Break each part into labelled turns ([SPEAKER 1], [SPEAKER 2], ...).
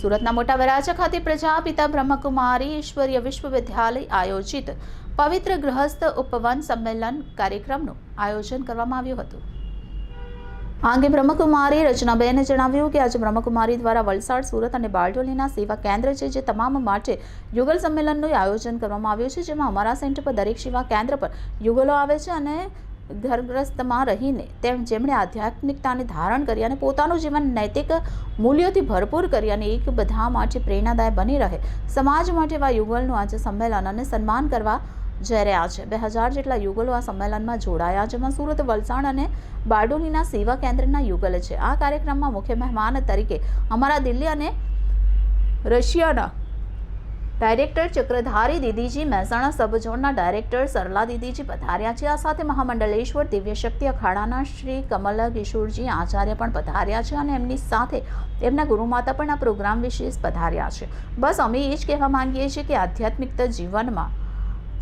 [SPEAKER 1] સુરતના મોટા વરાછા ખાતે પ્રજાપિતા બ્રહ્મકુમારી ઈશ્વરીય વિશ્વવિદ્યાલય આયોજિત પવિત્ર ગૃહસ્થ ઉપવન સંમેલન કાર્યક્રમનું આયોજન કરવામાં આવ્યું હતું. આ અંગે બ્રહ્મકુમારી રચનાબેને જણાવ્યું કે આજે બ્રહ્મકુમારી દ્વારા વલસાડ, સુરત અને બારડોલીના સેવા કેન્દ્ર છે, જે તમામ માટે યુગલ સંમેલનનું આયોજન કરવામાં આવ્યું છે, જેમાં અમારા સેન્ટર પર દરેક સેવા કેન્દ્ર પર યુગલો આવે છે અને ઘરગ્રસ્તમાં રહીને તેમ જેમણે આધ્યાત્મિકતાને ધારણ કરી અને પોતાનું જીવન નૈતિક મૂલ્યોથી ભરપૂર કરી અને એક બધા માટે પ્રેરણાદાય બની રહે, સમાજ માટે એવા યુગલનું આજે સંમેલન અને સન્માન કરવા જઈ રહ્યા છે. બે હજાર જેટલા યુગલો આ સંમેલનમાં જોડાયા, જેમાં સુરત, વલસાડ અને બારડોલીના સેવા કેન્દ્રના યુગલ છે. આ કાર્યક્રમમાં મુખ્ય મહેમાન તરીકે અમારા દિલ્હી અને રશિયાના ડાયરેક્ટર ચક્રધારી દીદીજી મહેસાણા સબઝોનના ડાયરેક્ટર સરલા દીદીજી પધાર્યા છે. આ સાથે મહામંડલેશ્વર દિવ્ય શક્તિ અખાડાના શ્રી કમલ કિશોરજી આચાર્ય પણ પધાર્યા છે અને એમની સાથે એમના ગુરુમાતા પણ આ પ્રોગ્રામ વિશેષ પધાર્યા છે. બસ અમે એ જ કહેવા માંગીએ છીએ કે આધ્યાત્મિકતા જીવનમાં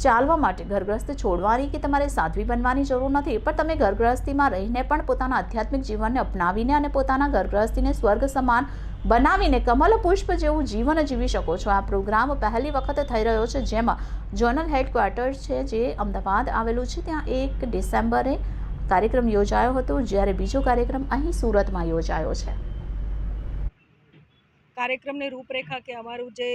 [SPEAKER 1] ચાલવા માટે ઘરગ્રસ્ત છોડવાની કે તમારે સાધ્વી બનવાની જરૂર નથી, પણ તમે ઘરગ્રસ્તીમાં રહીને પણ પોતાના આધ્યાત્મિક જીવનને અપનાવીને અને પોતાના ઘરગ્રસ્તીને સ્વર્ગ સમાન બનાવીને કમલ પુષ્પ જેવું જીવન જીવી શકો છો. આ પ્રોગ્રામ પહેલી વખત થઈ રહ્યો છે, જેમાં ઝોનલ હેડક્વાર્ટર છે, જે અમદાવાદ આવેલું છે. ત્યાં એક ડિસેમ્બરે કાર્યક્રમ યોજાયો હતો, જ્યારે બીજો કાર્યક્રમ અહીં સુરતમાં યોજાયો છે.
[SPEAKER 2] કાર્યક્રમની રૂપરેખા કે અમારું જે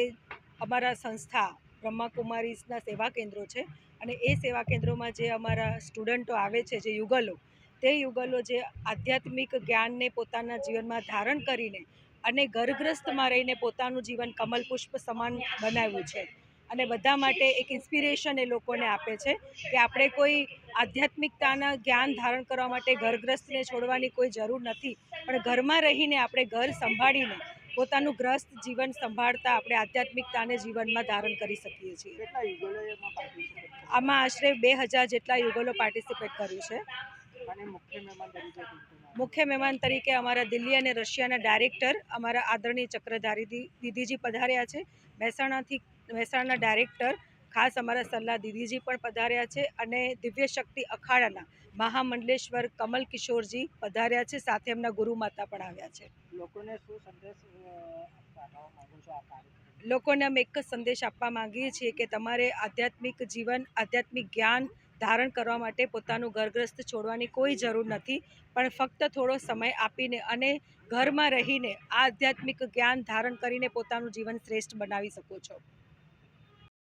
[SPEAKER 2] અમારા સંસ્થા બ્રહ્માકુમારીઝના સેવા કેન્દ્રો છે અને એ સેવા કેન્દ્રોમાં જે અમારા સ્ટુડન્ટો આવે છે, જે યુગલો, તે યુગલો જે આધ્યાત્મિક જ્ઞાનને પોતાના જીવનમાં ધારણ કરીને અને ઘરગ્રસ્તમાં રહીને પોતાનું જીવન કમલ પુષ્પ સમાન બનાવ્યું છે. અને બધા માટે એક ઇન્સ્પિરેશન એ લોકોને આપે છે કે આપણે કોઈ આધ્યાત્મિકતાના જ્ઞાન ધારણ કરવા માટે ઘરગ્રસ્તને છોડવાની કોઈ જરૂર નથી. પણ ઘરમાં રહીને આપણે ઘર સંભાળીને પોતાનું ગ્રસ્ત જીવન સંભાળતા આપણે આધ્યાત્મિકતાને જીવનમાં ધારણ કરી શકીએ છીએ? આમાં આશરે બે હજાર જેટલા યુગલો પાર્ટિસિપેટ કર્યું છે.
[SPEAKER 3] મુખ્ય મહેમાન તરીકે
[SPEAKER 2] અમારા દિલ્હી અને રશિયાના ડાયરેક્ટર અમારા આદરણીય ચક્રધારી દીદીજી પધાર્યા છે. મહેસાણાથી મહેસાણાના ડાયરેક્ટર ખાસ અમારા સલાહ દીદીજી પણ પધાર્યા છે અને દિવ્ય શક્તિ અખાડાના મહામંડલેશ્વર કમલ કિશોરજી પધાર્યા છે. સાથે એમના ગુરુ માતા પણ આવ્યા છે.
[SPEAKER 3] લોકોને શું સંદેશ
[SPEAKER 2] લોકોને અમે એક જ સંદેશ આપવા માંગીએ છીએ કે તમારે આધ્યાત્મિક જીવન આધ્યાત્મિક જ્ઞાન ધારણ કરવા માટે પોતાનું ઘરગ્રસ્ત છોડવાની કોઈ જરૂર નથી, પણ ફક્ત થોડો સમય આપીને અને ઘરમાં રહીને આધ્યાત્મિક જ્ઞાન ધારણ કરીને પોતાનું જીવન શ્રેષ્ઠ બનાવી શકો છો.